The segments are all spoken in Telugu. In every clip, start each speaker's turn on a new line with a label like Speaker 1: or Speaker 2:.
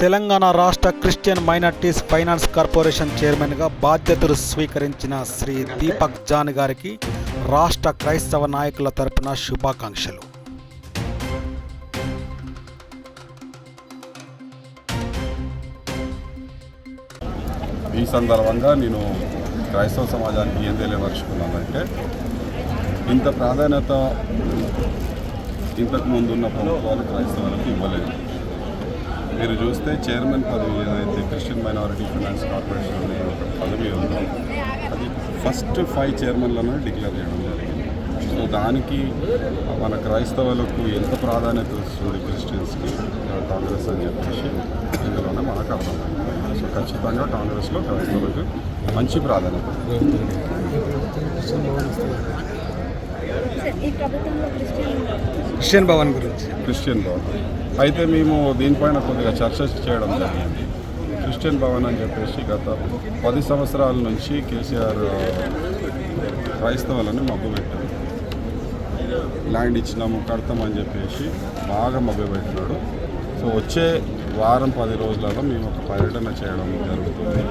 Speaker 1: తెలంగాణ రాష్ట్ర క్రిస్టియన్ మైనార్టీస్ ఫైనాన్స్ కార్పొరేషన్ చైర్మన్గా బాధ్యతలు స్వీకరించిన శ్రీ దీపక్ జాన్ గారికి రాష్ట్ర క్రైస్తవ నాయకుల తరపున శుభాకాంక్షలు.
Speaker 2: ఈ సందర్భంగా నేను క్రైస్తవ సమాజానికి ఏం తెలియపరుచుకున్నానంటే ఇంత ప్రాధాన్యత ఇంతకు ముందున్న ప్రభుత్వాలు క్రైస్తవులకు ఇవ్వలేదు. మీరు చూస్తే చైర్మన్ పదవి ఏదైతే క్రిస్టియన్ మైనారిటీ ఫైనాన్స్ కార్పొరేషన్ అనే ఒక పదవి ఉందో అది ఫస్ట్ ఫైవ్ చైర్మన్లను డిక్లేర్ చేయడం జరిగింది. సో దానికి మన క్రైస్తవులకు ఎంత ప్రాధాన్యత ఇస్తుంది క్రిస్టియన్స్కి? కాంగ్రెస్ అని చెప్పేసి ఇందులోనే మనకు అర్థమైంది సో ఖచ్చితంగా కాంగ్రెస్లో క్రైస్తవులకు మంచి ప్రాధాన్యత
Speaker 3: సార్, ఈ ప్రభుత్వంలో క్రిస్టియన్
Speaker 1: క్రిస్టియన్ భవన్ గురించి.
Speaker 2: క్రిస్టియన్ భవన్. అయితే మేము దీనిపైన కొద్దిగా చర్చ చేయడం జరిగింది. క్రిస్టియన్ భవన్ అని చెప్పేసి గత పది సంవత్సరాల నుంచి కేసీఆర్ క్రైస్తవులను మబ్బు పెట్టారు ల్యాండ్ ఇచ్చినాము కడతామని చెప్పేసి బాగా మభ్య పెట్టినాడు. సో వచ్చే వారం పది రోజులలో మేము ఒక పర్యటన చేయడం జరుగుతుంది.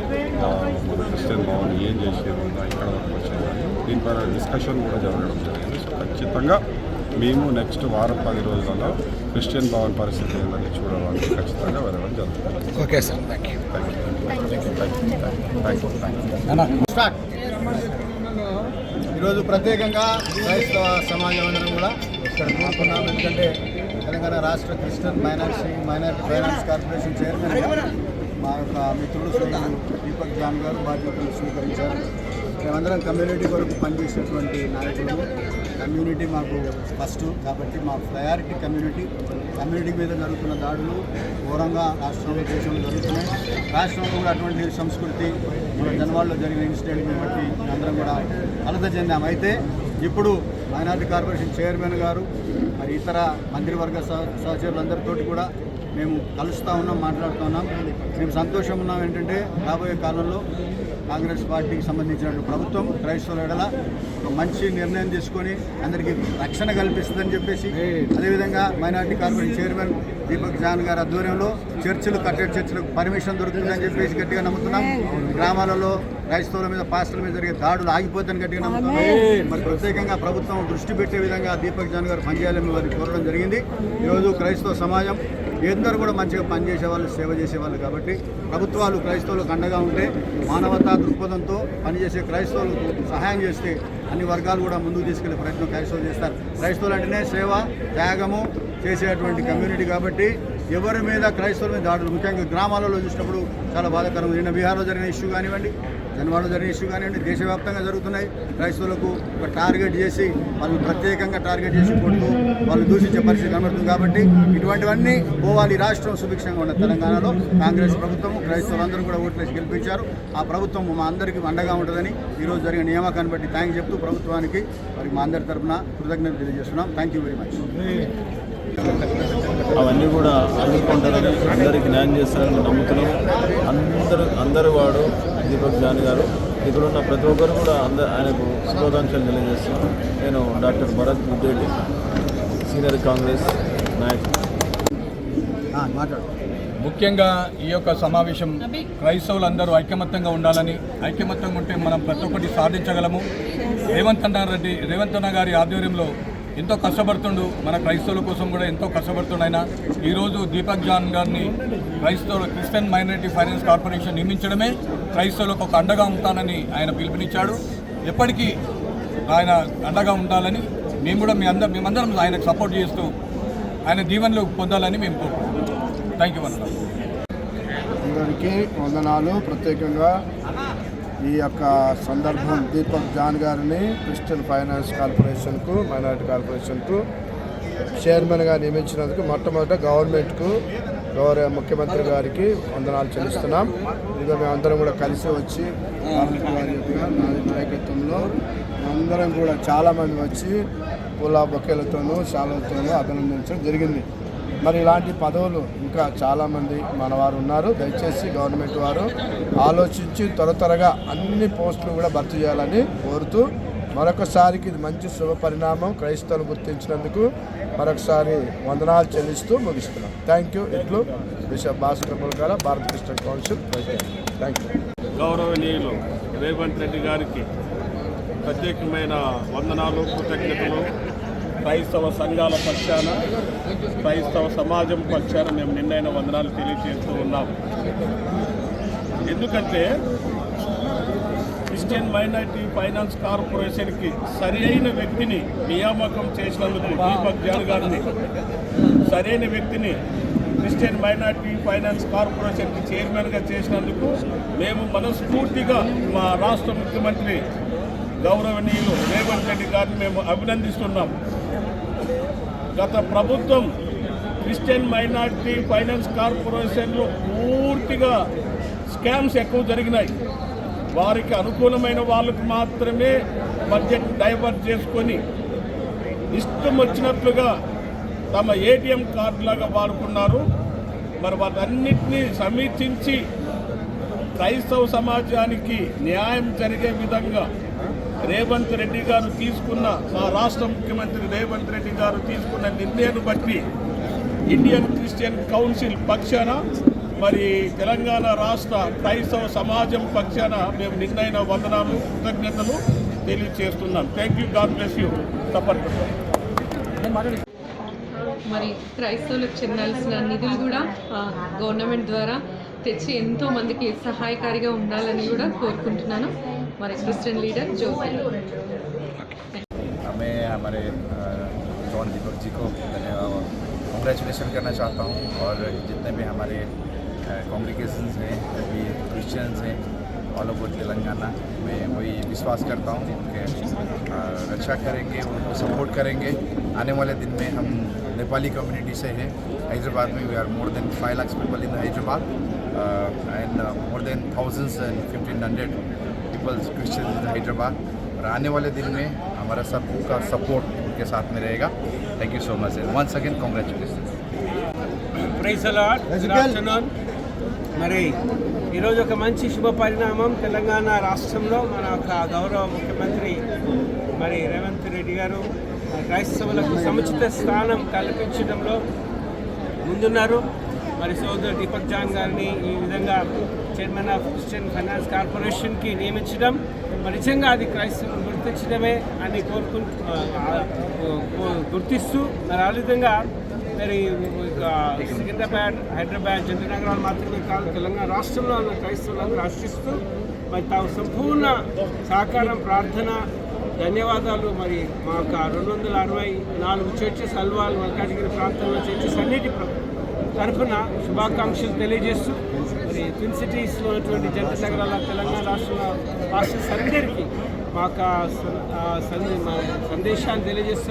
Speaker 2: మన క్రిస్టియన్ భవన్ ఏం చేసేది ఉందా ఇక్కడ వరకు వచ్చేది దీనిపైన డిస్కషన్ కూడా జరగడం జరిగింది. సో ఖచ్చితంగా మేము నెక్స్ట్ వారం పది రోజులలో క్రిస్టియన్ భవన్ పరిస్థితి ఏందని చూడడానికి ఖచ్చితంగా వెళ్ళడం జరుగుతుంది. Okay sir thank you thank you thank
Speaker 4: you ఈరోజు ప్రత్యేకంగా క్రైస్తవ సమాజం అందరం కూడా ఇక్కడ కూడుకున్నాం ఎందుకంటే తెలంగాణ రాష్ట్ర Christian minority minority finance corporation chairman మా యొక్క మిత్రుడు దీపక్ జాన్ గారు బాధ్యతలు స్వీకరించారు. మేమందరం కమ్యూనిటీ కొరకు పనిచేసినటువంటి నాయకులు కమ్యూనిటీ మాకు ఫస్ట్ కాబట్టి మా ప్రయారిటీ కమ్యూనిటీ. కమ్యూనిటీ మీద జరుగుతున్న దాడులు ఘోరంగా రాష్ట్రంలో దేశంలో జరుగుతున్నాయి. రాష్ట్రంలో కూడా అటువంటి సంస్కృతి మన జనవాళ్ళలో జరిగిన ఇన్సిడెంట్ని బట్టి అందరం కూడా కలత చెందాం. అయితే ఇప్పుడు మైనార్టీ కార్పొరేషన్ చైర్మన్ గారు మరి ఇతర మంత్రివర్గ సహ సహచరులందరితోటి కూడా మేము కలుస్తూ ఉన్నాం మాట్లాడుతూ ఉన్నాం. మేము సంతోషం ఉన్నాం. ఏంటంటే రాబోయే కాలంలో కాంగ్రెస్ పార్టీకి సంబంధించిన ప్రభుత్వం క్రైస్తవుల ఎడల ఒక మంచి నిర్ణయం తీసుకొని అందరికీ రక్షణ కల్పిస్తుందని చెప్పేసి అదేవిధంగా minority corporation chairman Deepak John గారి ఆధ్వర్యంలో చర్చిలు కట్టెడ్ చర్చిలకు పర్మిషన్ దొరుకుతుందని చెప్పేసి గట్టిగా నమ్ముతున్నాం. గ్రామాలలో క్రైస్తవుల మీద పాస్టర్ల మీద జరిగే దాడులు ఆగిపోతాయని గట్టిగా నమ్ముతున్నాం. మరి ప్రత్యేకంగా ప్రభుత్వం దృష్టి పెట్టే విధంగా దీపక్ జాన్ గారు పనిచేయాలని వారికి కోరడం జరిగింది. ఈరోజు క్రైస్తవ సమాజం అందరూ కూడా మంచిగా పనిచేసే వాళ్ళు సేవ చేసేవాళ్ళు కాబట్టి ప్రభుత్వాలు క్రైస్తవులకు అండగా ఉంటే మానవతా దృక్పథంతో పనిచేసే క్రైస్తవులకు సహాయం చేస్తే అన్ని వర్గాలు కూడా ముందుకు తీసుకెళ్ళే ప్రయత్నం క్రైస్తవులు చేస్తారు. క్రైస్తవులు అంటేనే సేవ త్యాగము చేసేటువంటి కమ్యూనిటీ కాబట్టి ఎవరి మీద క్రైస్తవుల మీద దాడులు? ముఖ్యంగా గ్రామాలలో చూసినప్పుడు చాలా బాధాకరం. నిన్న బీహార్లో జరిగిన ఇష్యూ కానివ్వండి జనవాడలో జరిగిన ఇష్యూ కానివ్వండి దేశవ్యాప్తంగా జరుగుతున్నాయి. క్రైస్తవులకు ఒక టార్గెట్ చేసి వాళ్ళు ప్రత్యేకంగా టార్గెట్ చేసి కొడుతూ వాళ్ళు దూషించే పరిస్థితి కనబడుతుంది కాబట్టి ఇటువంటివన్నీ పోవాలి రాష్ట్రం సుభిక్షంగా ఉన్న తెలంగాణలో. కాంగ్రెస్ ప్రభుత్వం క్రైస్తవులందరూ కూడా ఓట్లేసి గెలిపించారు. ఆ ప్రభుత్వం మా అందరికీ అండగా ఉంటుందని ఈరోజు జరిగిన నియామకాన్ని బట్టి థ్యాంక్ చెప్తూ ప్రభుత్వానికి మరి మా అందరి తరఫున కృతజ్ఞతలు తెలియజేస్తున్నాం. థ్యాంక్ యూ వెరీ మచ్
Speaker 5: అవన్నీ కూడా అందుకుంటారని అందరికి న్యాయం చేస్తారని నమ్ముతున్నాం. అందరూ అందరు వాడు దీపక్ జాని గారు. ఇక్కడ ఉన్న ప్రతి ఒక్కరు కూడా అందరు ఆయనకు శుభాకాంక్షలు తెలియజేస్తున్నాం. నేను డాక్టర్ భరత్ ముద్దేడి సీనియర్ కాంగ్రెస్ నాయకుడు.
Speaker 4: మాట్లాడు.
Speaker 6: ముఖ్యంగా ఈ యొక్క సమావేశం క్రైస్తవులందరూ ఐకమత్యంగా ఉండాలని ఐకమత్యంగా ఉంటే మనం ప్రతి ఒక్కటి సాధించగలము. రేవంత్ అన్న రెడ్డి రేవంత్ అన్న గారి ఆధ్వర్యంలో ఎంతో కష్టపడుతుండు. మన క్రైస్తవుల కోసం కూడా ఎంతో కష్టపడుతుండు ఆయన. ఈరోజు దీపక్ జాన్ గారిని క్రైస్తవుల క్రిస్టియన్ మైనారిటీ ఫైనాన్స్ కార్పొరేషన్ నియమించడమే క్రైస్తవులకు ఒక అండగా ఉంటానని ఆయన పిలుపునిచ్చాడు. ఎప్పటికీ ఆయన అండగా ఉండాలని మేము కూడా మీ అందరం మేమందరం ఆయనకు సపోర్ట్ చేస్తూ ఆయన దీవెనలు పొందాలని మేము కోరుకుంటున్నాం. థ్యాంక్ యూ
Speaker 7: అందరికీ వందనాలు. ప్రత్యేకంగా ఈ యొక్క సందర్భం దీపక్ జాన్ గారిని క్రిస్టియన్ ఫైనాన్స్ కార్పొరేషన్కు మైనారిటీ కార్పొరేషన్కు చైర్మన్గా నియమించినందుకు మొట్టమొదట గవర్నమెంట్కు గౌరవ ముఖ్యమంత్రి గారికి వందనాలు చెల్లిస్తున్నాం. ఇదిగో మేమందరం కూడా కలిసి వచ్చి గారి యొక్క నాయకత్వంలో అందరం కూడా చాలామంది వచ్చి పూల బొకేలతోనూ శాలతోనూ అభినందించడం జరిగింది. మరి ఇలాంటి పదవులు ఇంకా చాలామంది మనవారు ఉన్నారు. దయచేసి గవర్నమెంట్ వారు ఆలోచించి త్వర త్వరగా అన్ని పోస్టులు కూడా భర్తీ చేయాలని కోరుతూ మరొకసారికి ఇది మంచి శుభ పరిణామం క్రైస్తవులు గుర్తించినందుకు మరొకసారి వందనాలు చెల్లిస్తూ ముగిస్తున్నాం. థ్యాంక్ యూ ఇట్లు బిషప్ భాస్కర్ గారు భారత క్రిస్టియన్ కౌన్సిల్ థ్యాంక్ యూ
Speaker 3: గౌరవనీయులు రేవంత్ రెడ్డి గారికి ప్రత్యేకమైన వందనాలు కృతజ్ఞతలు. క్రైస్తవ సంఘాల పక్షాన క్రైస్తవ సమాజం పక్షాన మేము నిన్నైన వందనాలు తెలియజేస్తూ ఉన్నాం. ఎందుకంటే క్రిస్టియన్ మైనార్టీ ఫైనాన్స్ కార్పొరేషన్కి సరి అయిన వ్యక్తిని నియామకం చేసినందుకు దీపక్ జాన్ గారిని సరైన వ్యక్తిని క్రిస్టియన్ మైనార్టీ ఫైనాన్స్ కార్పొరేషన్కి చైర్మన్గా చేసినందుకు మేము మనస్ఫూర్తిగా మా రాష్ట్ర ముఖ్యమంత్రి గౌరవనీయులు రేవంత్ రెడ్డి గారిని మేము అభినందిస్తున్నాం. గత ప్రభుత్వం క్రిస్టియన్ మైనారిటీ ఫైనాన్స్ కార్పొరేషన్లో పూర్తిగా స్కామ్స్ ఎక్కువ జరిగినాయి. వారికి అనుకూలమైన వాళ్ళకు మాత్రమే బడ్జెట్ డైవర్ట్ చేసుకొని ఇష్టం వచ్చినట్లుగా తమ ఏటీఎం కార్డులాగా వాడుకున్నారు. మరి వాటన్నిటినీ సమీక్షించి క్రైస్తవ సమాజానికి న్యాయం జరిగే విధంగా రేవంత్ రెడ్డి గారు తీసుకున్న మా రాష్ట్ర ముఖ్యమంత్రి రేవంత్ రెడ్డి గారు తీసుకున్న నిర్ణయాన్ని బట్టి ఇండియన్ క్రిస్టియన్ కౌన్సిల్ పక్షాన మరి తెలంగాణ రాష్ట్ర క్రైస్తవ సమాజం పక్షాన మేము నిన్నైన వందనాలు కృతజ్ఞతలు తెలియజేస్తున్నాం thank you God bless you తప్పట్టు
Speaker 8: మరి క్రైస్తవులకు చెందాల్సిన నిధులు కూడా గవర్నమెంట్ ద్వారా తెచ్చి ఎంతో మందికి సహాయకారిగా ఉండాలని కూడా కోరుకుంటున్నాను. हमारे क्रिश्चियन लीडर जो
Speaker 9: हमें हमारे जॉन दीपक जी को कंग्रेचुलेसन करना चाहता हूँ और जितने भी हमारे कॉम्प्लिकेशन हैं भी क्रिश्चियंस हैं ऑल ओवर तेलंगाना मैं वही विश्वास करता हूँ उनके रक्षा करेंगे, उनको सपोर्ट करेंगे। आने वाले दिन में हम नेपाली कम्युनिटी से हैं। हैदराबाद में we are more than five lakh people in Hyderabad and more than thousands and fifteen hundred peoples Christian इन हैदराबाद और आने वाले दिन में हमारा सबका सपोर्ट उनके साथ में रहेगा thank you so much once again congratulation
Speaker 10: prize a lot good afternoon మరి ఈరోజు ఒక మంచి శుభ పరిణామం తెలంగాణ రాష్ట్రంలో మన యొక్క గౌరవ ముఖ్యమంత్రి మరి రేవంత్ రెడ్డి గారు మన క్రైస్తవులకు సముచిత స్థానం కల్పించడంలో ముందున్నారు మరి సోదరు దీపక్ జాన్ గారిని ఈ విధంగా చైర్మన్ ఆఫ్ క్రిస్టియన్ ఫైనాన్స్ కార్పొరేషన్కి నియమించడం నిజంగా అది క్రైస్తవులు గుర్తించడమే అని కోరుకు గుర్తిస్తూ మరి ఆ విధంగా మరి సికింద్రాబాద్ హైదరాబాద్ జంట నగరాలు మాత్రమే కాదు తెలంగాణ రాష్ట్రంలో ఉన్న క్రైస్తవులను ఆశిస్తూ మరి తాము సంపూర్ణ సహకారం ప్రార్థన ధన్యవాదాలు. మరి మా యొక్క రెండు వందల అరవై నాలుగు చర్చెస్ అల్వాల్ మల్కాజ్గిరి ప్రాంతంలో చర్చెస్ అన్నిటి తరఫున శుభాకాంక్షలు తెలియజేస్తూ మరి ట్విన్ సిటీస్లో ఉన్నటువంటి జంట నగరాల తెలంగాణ రాష్ట్ర రాష్ట్ర అందరికీ మాకు స- సందేశాలు తెలియజేస్తూ